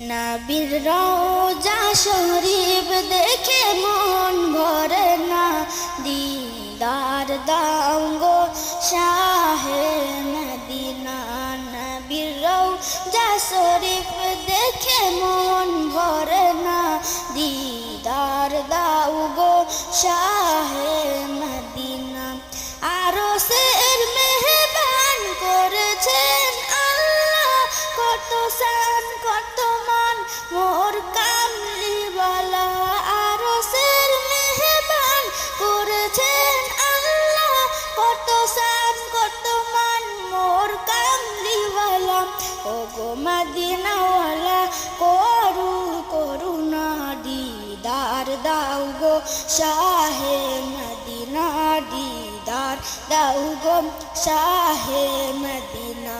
নাবির রওজা শরীফ দেখে মন ভরে না। দিদার দাও গো শাহে মদিনা। নবীর রওজা শরীফ দেখে মন ভরে না। দিদার দাও গো শাহে গো মদিনাওয়ালা, করু করুণা দিদার দাও গো। শাহে মদিনা দিদার দাও গো। শাহে মদিনা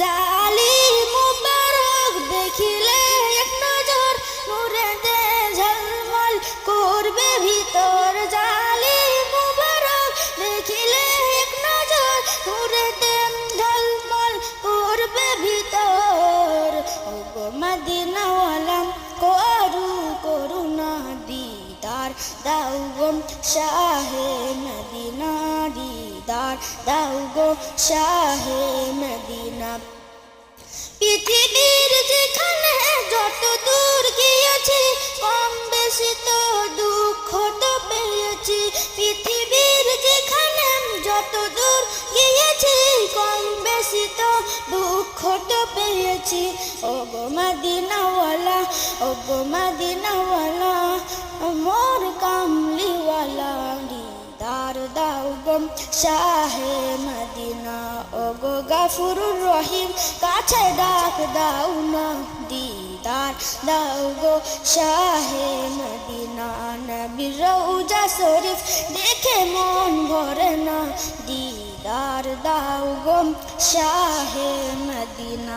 জালি মুবারক দেখিলে এক নজর দে ঝলমল করবে ভিতর। শাহে মদিনা দিদার, দাও গো শাহে মদিনা। পৃথিবীর যেখানে যত দূর গিয়েছি, কম বেশি তো দুঃখ তো পেয়েছি। পৃথিবীর যেখানে যত দূর গিয়েছি, কম বেশি তো দুঃখ তো পেয়েছি। ও গো মদিনাওয়ালা ও গো মদিনাওয়ালা। শাহে মদিনা ও গো রহিম, কাছে ডাক দাও না দিদার, দাও গো শাহে মদিনা, নবীর রওজা শরীফ দেখে মন ভরে না দিদার, দাও গো শাহে মদিনা।